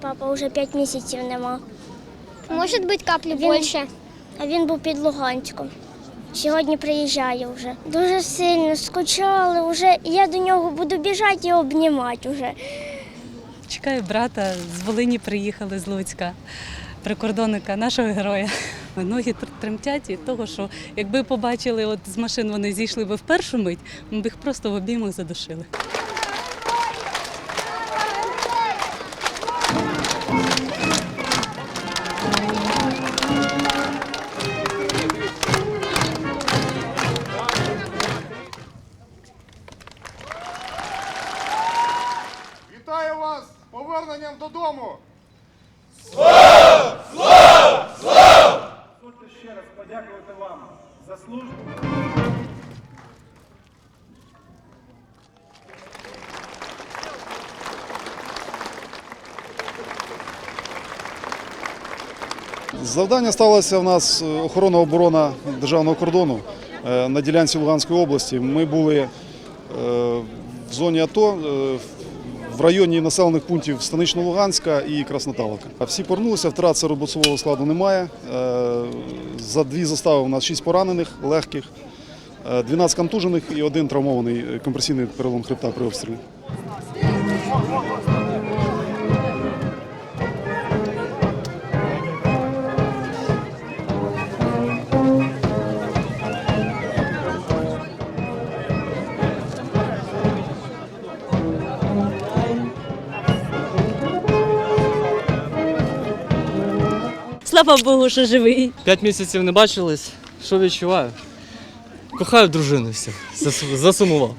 Папа вже 5 місяців нема. Может быть, капли Він- больше. А він був під Луганськом. Сьогодні приїжджає вже. Дуже сильно скучали. Вже я до нього буду біжати і обнімати вже. Чекаю брата, з Волині приїхали з Луцька, прикордонника, нашого героя. Ноги тремтять від того, що якби побачили, от з машин вони зійшли би в першу мить, ми б їх просто в обіймах задушили. Вас з поверненням додому! Дозвольте ще раз подякувати вам за службу. Завдання сталося в нас е, охорона оборона державного кордону е, на ділянці Луганської області. Ми були е, в зоні АТО в районі населених пунктів Станично-Луганська і Красноталовка. Всі повернулися, втрат робоцового складу немає. Е, За дві застави у нас шість поранених легких, е, 12 контужених і один травмований е, компресійний перелом хребта при обстрілі. Слава Богу, що живий. П'ять місяців не бачились. Що відчуваю? Кохаю дружину. Засу- Засумував.